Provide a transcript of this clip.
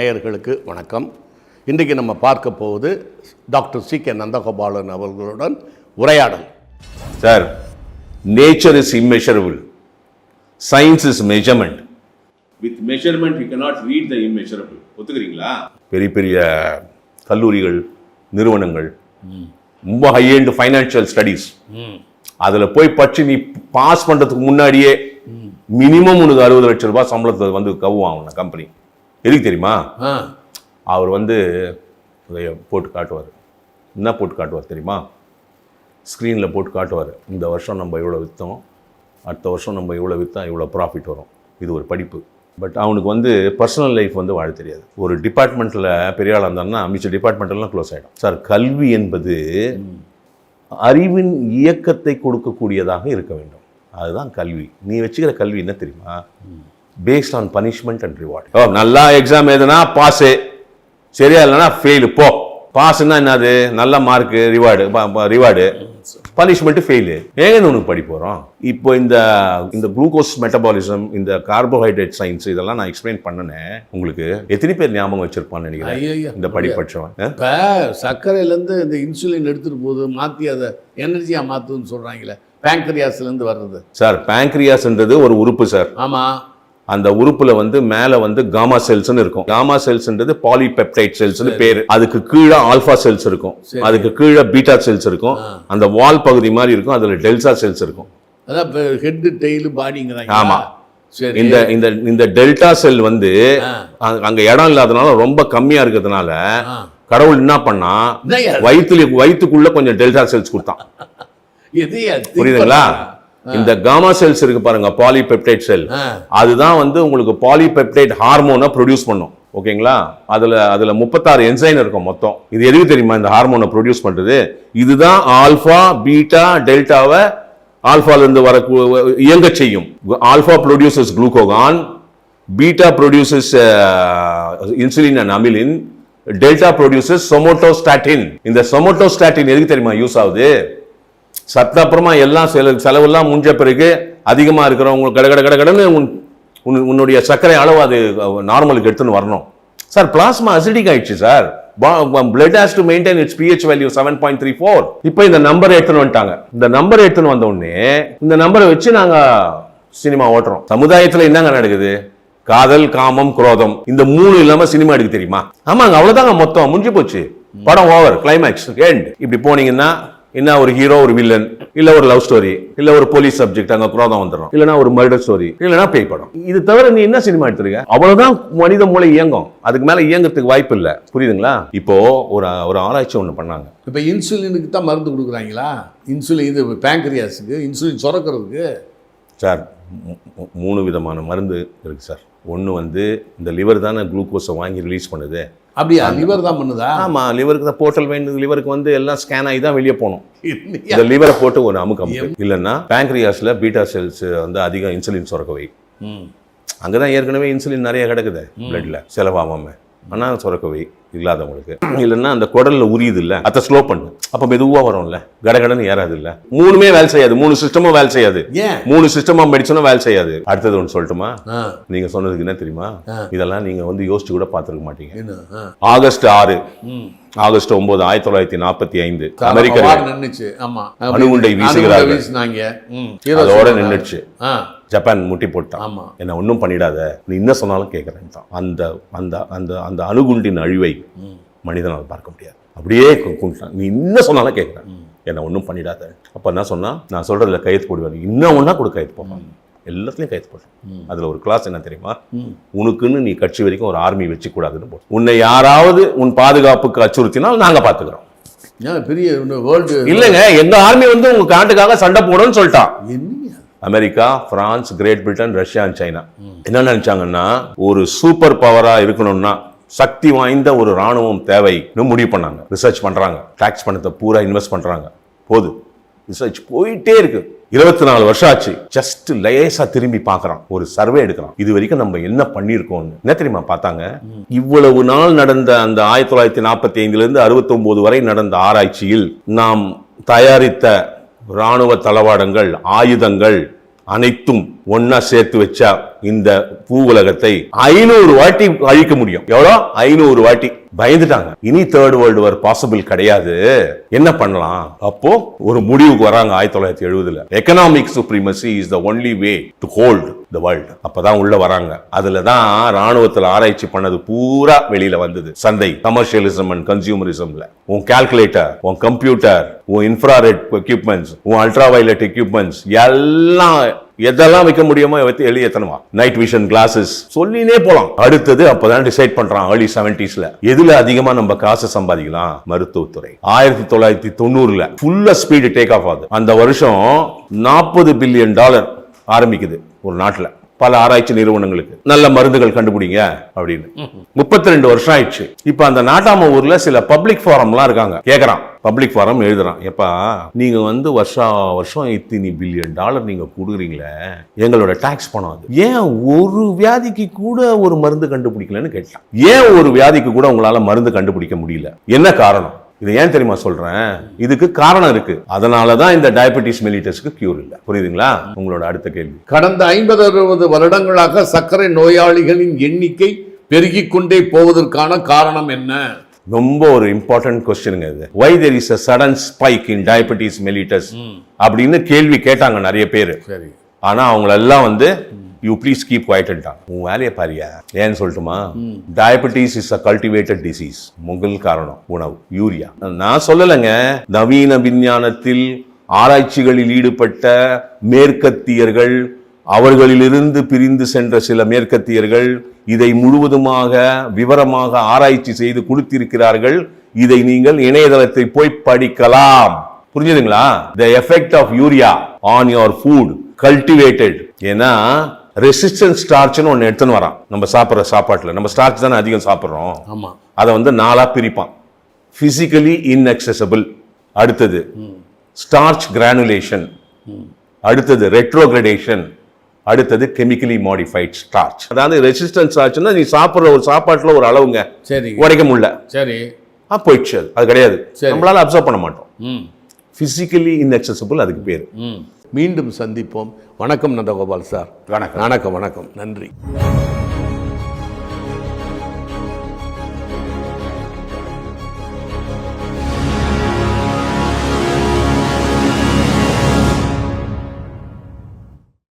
நேயர்களுக்கு வணக்கம். இன்றைக்கு நம்ம பார்க்க போவது டாக்டர் சி கே நந்தகோபாலன் அவர்களுடன் உரையாடல். Sir nature is immeasurable. Science is measurement with measurement you cannot read the immeasurable. ஒத்துக்கிறீங்களா? பெரிய பெரிய கல்லூரிகள் நிறுவனங்கள் ரொம்ப ஹை எண்ட் ஃபைனான்சியல் ஸ்டடீஸ் அதில் போய் படிச்சு நீ பாஸ் பண்ணுறதுக்கு முன்னாடியே மினிமம் உனக்கு அறுபது லட்சம் ரூபாய் சம்பளத்தை வந்து கவுவான் அவனை கம்பெனி எதுக்கு தெரியுமா? அவர் வந்து போட்டு காட்டுவார். என்ன போட்டு காட்டுவார் தெரியுமா? ஸ்க்ரீனில் போட்டு காட்டுவார். இந்த வருஷம் நம்ம இவ்வளோ விற்றோம் அடுத்த வருஷம் நம்ம இவ்வளோ விற்றா இவ்வளோ ப்ராஃபிட் வரும். இது ஒரு படிப்பு. பட் அவனுக்கு வந்து பர்சனல் லைஃப் வந்து வாழ தெரியாது. ஒரு டிபார்ட்மெண்ட்டில் பெரிய ஆளாக இருந்தாருன்னா மிச்ச டிபார்ட்மெண்ட்டெல்லாம் க்ளோஸ் ஆகிடும் சார் கல்வி என்பது அறிவின் இயக்கத்தை கொடுக்கக்கூடியதாக இருக்க வேண்டும். அதுதான் கல்வி. நீ வச்சுக்கிற கல்வி என்ன தெரியுமா? Based on punishment and reward ஓ நல்லா எக்ஸாம் எழுதுனா பாஸு சரியா இல்லைன்னா ஃபெயிலு போ. பாஸ்னா என்னது? நல்ல mark reward reward punishment fail ஏங்க உனக்கு படி போகிறோம் இப்போ இந்த இந்த குளுக்கோஸ் மெட்டபாலிசம் இந்த கார்போஹைட்ரேட் சயின்ஸ் இதெல்லாம் நான் எக்ஸ்பிளைன் பண்ணனேன் உங்களுக்கு எத்தனை பேர் ஞாபகம் வச்சிருப்பான்னு நினைக்கிறேன். இந்த படிப்பட்சவன்? இப்போ சர்க்கரையிலேருந்து இந்த இன்சுலின் எடுத்துகிட்டு போகுது மாற்றி அதை எனர்ஜியாக மாற்றுன்னு சொல்கிறாங்களே பேங்க்ரியாஸ்லேருந்து வர்றது. சார் பேங்க்ரியாஸ்ன்றது ஒரு உறுப்பு சார். ஆமாம் அந்த உறுப்புல வந்து மேல வந்து காமா செல்ஸ்னு இருக்கும். காமா செல்ஸ்ன்றது பாலிபெப்டைட் செல்ஸ்னு பேரு. அதுக்கு கீழே ஆல்பா செல்ஸ் இருக்கும். அதுக்கு கீழே பீட்டா செல்ஸ் இருக்கும். அந்த வால் பகுதி மாதிரி இருக்கும். அதுல டெல்டா செல்ஸ் இருக்கும். அதான் ஹெட்டு டெய்லு பாடிங்கிறாங்க ஆமா. இந்த இந்த இந்த டெல்டா செல் வந்து. அங்க- இடம் இல்லாதனால ரொம்ப கம்மியா இருக்கிறதுனால. கடவுள் என்ன பண்ணா? வயிற்றுல வயிற்றுக்குள்ள கொஞ்சம் டெல்டா செல்ஸ் கொடுத்தான். புரியுதுங்களா? இந்த காமா செல்ஸ் இருக்கு பாருங்க பாலிபெப்டைட் செல் அதுதான் வந்து உங்களுக்கு பாலிபெப்டைட் ஹார்மோனை ப்ரொடியூஸ் பண்ணும். ஓகேங்களா? அதுல அதுல முப்பத்தாறு என்சைன் இருக்கும் மொத்தம். இது எதுக்கு தெரியுமா இந்த ஹார்மோனை ப்ரொடியூஸ் பண்றது? இதுதான் ஆல்பா பீட்டா டெல்டாவை ஆல்பால இருந்து வர இயங்க செய்யும். Alpha produces glucagon beta produces insulin and amylin delta produces somatostatin இந்த சொமோட்டோஸ்டாட்டின் எதுக்கு தெரியுமா யூஸ் ஆகுது? சத்த அப்புறமா எல்லாம் செல செலவெல்லாம் முடிஞ்ச பிறகு அதிகமாக இருக்கிறவங்க கட கட கட கடன்னு உன் உன்னுடைய சர்க்கரை அளவு அது நார்மலுக்கு எடுத்துன்னு வரணும். சார் பிளாஸ்மா அசிடிக் ஆயிடுச்சு sir. Blood has to maintain its pH value seven point three four இப்போ இந்த நம்பர் எடுத்துன்னு வந்துட்டாங்க. இந்த நம்பர் எடுத்துன்னு வந்த உடனே இந்த நம்பரை வச்சு நாங்கள் சினிமா ஓட்டுறோம். சமுதாயத்தில் என்னங்க நடக்குது? காதல் காமம் குரோதம். இந்த மூணு இல்லாம சினிமா எடுக்க தெரியுமா? ஆமாங்க அவ்வளவுதாங்க மொத்தம். முடிஞ்சு போச்சு. படம் ஓவர் கிளைமேக்ஸ் எண்ட் இப்படி போனீங்கன்னா என்ன ஒரு ஹீரோ ஒரு வில்லன் இல்ல ஒரு லவ் ஸ்டோரி இல்ல ஒரு போலீஸ் சப்ஜெக்ட் அங்க குரோதம் வந்துடும் இல்லனா ஒரு மர்டர் ஸ்டோரி இல்லனா பேய் படம். இது தவிர நீ என்ன சினிமா எடுத்திருக்க? அவ்வளவுதான் மனித மூளை இயங்கும். அதுக்கு மேல இயங்கறதுக்கு வாய்ப்பு இல்ல. புரியுதுங்களா? இப்போ ஒரு ஒரு ஆராய்ச்சி ஒண்ணு பண்ணாங்க. இப்போ இன்சுலினுக்கு தான் மருந்து கொடுக்குறாங்களா? இன்சுலின் இது பேங்க்ரியாஸுக்கு இன்சுலின் சுரக்கிறதுக்கு? சார் மூணு விதமான மருந்து இருக்கு சார். ஒன்று வந்து இந்த லிவர் தானே குளுக்கோஸை வாங்கி ரிலீஸ் பண்ணுது. அப்படியா? லிவர் தான் பண்ணுதா? ஆமா லிவருக்கு தான் போர்ட்டல் வேணும் லிவருக்கு வந்து எல்லாம் ஸ்கேன் ஆகி தான் வெளியே போகணும்? இந்த லிவரை போட்டு ஒரு அமுக்கு அமுக்கு. இல்லைன்னா பேங்க்ரியாஸில் பீட்டா செல்ஸ் வந்து அதிகம் இன்சுலின் சுரக்க வை. அங்கே தான் ஏற்கனவே இன்சுலின் நிறைய கிடக்குது பிளட்ல செலவாகாம. ஆனால் சுரக்க வை இல்லாதவங்களுக்கு. இல்லைன்னா அந்த குடல்ல உரியுது இல்ல அதை ஸ்லோ பண்ணு. அப்போ மெதுவாக வரும்ல கடகடன்னு ஏறாது இல்ல மூணுமே வேலை செய்யாது மூணு சிஸ்டமும் வேலை செய்யாது. ஏன்? மூணு சிஸ்டமா மெடிசனும் வேலை செய்யாது. அடுத்தது ஒன்று சொல்லட்டுமா? நீங்க சொன்னதுக்கு என்ன தெரியுமா. இதெல்லாம் நீங்க வந்து யோசிச்சு கூட பார்த்துருக்க மாட்டீங்க. ஆகஸ்ட் ஆறு. ஆகஸ்ட் ஒன்பது ஆயிரத்தி தொள்ளாயிரத்தி நாற்பத்தி ஐந்து. அமெரிக்க வார் நின்னுச்சு. ஆமா. அணுகுண்டை ம். அதோட நின்னுச்சு. ஆ. ஜப்பான் முட்டி போட்டான். ஆமா. என்ன ஒன்றும் பண்ணிடாத. நீ என்ன சொன்னாலும் கேட்குறேன் தான் அந்த அந்த அந்த அந்த அணுகுண்டின் அழிவை மனிதனால் பார்க்க முடியாது. அப்படியே கும்பிட்டான் நீ என்ன சொன்னாலும் கேட்குறேன் என்ன ஒன்றும் பண்ணிடாத. அப்போ என்ன சொன்னா நான் சொல்றதுல கையெழுத்து போடுவேன். இன்னும் ஒன்றா கூட கையெழுத்து போடுவான் எல்லாத்துலேயும் கையெழுத்து போடுறேன். அதில் ஒரு கிளாஸ் என்ன தெரியுமா? உனக்குன்னு நீ கட்சி வரைக்கும் ஒரு ஆர்மி வச்சுக்கூடாதுன்னு போட்டு உன்னை யாராவது உன் பாதுகாப்புக்கு அச்சுறுத்தினால் நாங்க பார்த்துக்கிறோம் பெரிய வேர்ல்டு இல்லைங்க. எங்க ஆர்மி வந்து உங்க காட்டுக்காக சண்டை போடுன்னு சொல்லிட்டான். என்னையா? America France great Britain Russia and China. என்ன நினைச்சாங்கன்னா ஒரு சூப்பர் பவரா இருக்கணும்னா சக்தி வாய்ந்த ஒரு ராணுவம் தேவைன்னு முடிவு பண்ணாங்க. ரிசர்ச் பண்றாங்க. டாக்ஸ் பணத்தை பூரா இன்வெஸ்ட் பண்றாங்க. போது. ரிசர்ச் போயிட்டே இருக்கு. இருபத்தி நாலு வருஷம் ஆச்சு. ஜஸ்ட் லேசா திரும்பி பார்க்கறான். ஒரு சர்வே எடுக்கிறான். இது வரைக்கும் நம்ம என்ன பண்ணியிருக்கோம்னு. என்ன தெரியுமா பார்த்தாங்க? இவ்வளவு நாள் நடந்த அந்த ஆயிரத்தி தொள்ளாயிரத்தி நாற்பத்தி ஐந்துல இருந்து அறுபத்தி வரை நடந்த ஆராய்ச்சியில் நாம் தயாரித்த இராணுவ தளவாடங்கள் ஆயுதங்கள் அனைத்தும் ஒன்னா சேர்த்து வச்சா இந்த பூ உலகத்தை ஐநூறு வாட்டி அழிக்க முடியும். எவ்வளோ? ஐநூறு வாட்டி. பயந்துட்டாங்க. இனி தேர்ட் வேர்ல்டு வார் பாசிபிள் கிடையாது. என்ன பண்ணலாம்? அப்போ ஒரு முடிவுக்கு வராங்க ஆயிரத்தி தொள்ளாயிரத்தி எழுபதுல economic supremacy is the only way to hold the world அப்பதான் உள்ள வராங்க. அதுல தான் ராணுவத்தில் ஆராய்ச்சி பண்ணது பூரா வெளியில வந்தது. சந்தை கமர்ஷியலிசம் அண்ட் கன்சியூமரிசம்ல உன் கால்குலேட்டர் உன் கம்ப்யூட்டர் உன் இன்ஃப்ராரெட் எக்யூப்மெண்ட்ஸ் உன் அல்ட்ரா வயலட் எக்யூப்மெண்ட்ஸ் எல்லாம் எதெல்லாம் வைக்க முடியுமோ வைத்து எழுதி எத்தனமா நைட் விஷன் கிளாஸஸ் சொல்லினே போலாம். அடுத்தது அப்பதான் டிசைட் பண்றான் ஏர்லி செவன்டிஸ்ல எதுல அதிகமா நம்ம காசு சம்பாதிக்கலாம்? மருத்துவத்துறை. ஆயிரத்தி தொள்ளாயிரத்தி தொண்ணூறுல. ஃபுல்லா ஸ்பீடு டேக் ஆஃப் ஆகுது. அந்த வருஷம் நாற்பது பில்லியன் டாலர் ஆரம்பிக்குது ஒரு நாட்டில். பல ஆராய்ச்சி நிறுவனங்களுக்கு. நல்ல மருந்துகள் கண்டுபிடிங்க அப்படின்னு. முப்பத்தி ரெண்டு வருஷம் ஆயிடுச்சு. இப்ப அந்த நாட்டாம ஊர்ல சில பப்ளிக் ஃபாரம்லாம் இருக்காங்க. கேக்குறான். பப்ளிக் ஃபாரம் எழுதுறான். எப்பா நீங்க வந்து வருஷா வருஷம் இத்தினி பில்லியன் டாலர் நீங்க கொடுக்குறீங்களே எங்களோட டாக்ஸ் பணம் அது. ஏன் ஒரு வியாதிக்கு கூட ஒரு மருந்து கண்டுபிடிக்கலன்னு கேட்டான். ஏன் ஒரு வியாதிக்கு கூட உங்களால மருந்து கண்டுபிடிக்க முடியல? என்ன காரணம்? இது ஏன் தெரியுமா சொல்றேன்? இதுக்கு காரணம் இருக்கு. அதனால தான் இந்த டயபெட்டிஸ் மெலிட்டஸ்க்கு கியூர் இல்ல. புரியுதுங்களா? உங்களோட அடுத்த கேள்வி. கடந்த ஐம்பது அறுபது வருடங்களாக சர்க்கரை நோயாளிகளின் எண்ணிக்கை பெருகிக் கொண்டே போவதற்கான காரணம் என்ன? ரொம்ப ஒரு இம்பார்ட்டன்ட் கொஸ்டினுங்க இது. Why there is a sudden spike in diabetes mellitus அப்படின்னு கேள்வி கேட்டாங்க நிறைய பேர். சரி. ஆனா அவங்களெல்லாம் வந்து யூ ப்ளீஸ் கீப் குவாய்ட்டான் உன் வேலையை பாரியா. ஏன்னு சொல்லட்டுமா? Diabetes is a cultivated disease முதல் காரணம் உணவு. யூரியா நான் சொல்லலைங்க. நவீன விஞ்ஞானத்தில் ஆராய்ச்சிகளில் ஈடுபட்ட மேற்கத்தியர்கள் அவர்களிலிருந்து பிரிந்து சென்ற சில மேற்கத்தியர்கள் இதை முழுவதுமாக விவரமாக ஆராய்ச்சி செய்து கொடுத்திருக்கிறார்கள். இதை நீங்கள் இணையதளத்தை போய் படிக்கலாம். புரிஞ்சுதுங்களா? The effect of urea on your food cultivated ஏன்னா ரெசிஸ்டன்ட் ஸ்டார்ச்னு ஒன்று எடுத்துன்னு வரான். நம்ம சாப்பிட்ற சாப்பாட்டில். நம்ம ஸ்டார்ச் தானே அதிகம் சாப்பிட்றோம். ஆமா. அதை வந்து நாலா பிரிப்பான். பிசிக்கலி இன்அக்சசபிள் அடுத்தது ஸ்டார்ச் கிரானுலேஷன் அடுத்தது ரெட்ரோகிரடேஷன் அடுத்தது கெமிக்கலி மாடிஃபைட் ஸ்டார்ச் அதாவது ரெசிஸ்டன்ட் ஸ்டார்ச்னா நீ சாப்பிட்ற ஒரு சாப்பாட்டில் ஒரு அளவுங்க. சரி. உடைக்க முடியல. சரி. ஆ போயிடுச்சு அது. கிடையாது. நம்மளால அப்சர்வ் பண்ண மாட்டோம். ம். பிசிக்கலி இன்அக்சசபிள் அதுக்கு பேர். ம். மீண்டும் சந்திப்போம். வணக்கம் நந்தகோபால் சார். வணக்கம். வணக்கம் வணக்கம். நன்றி.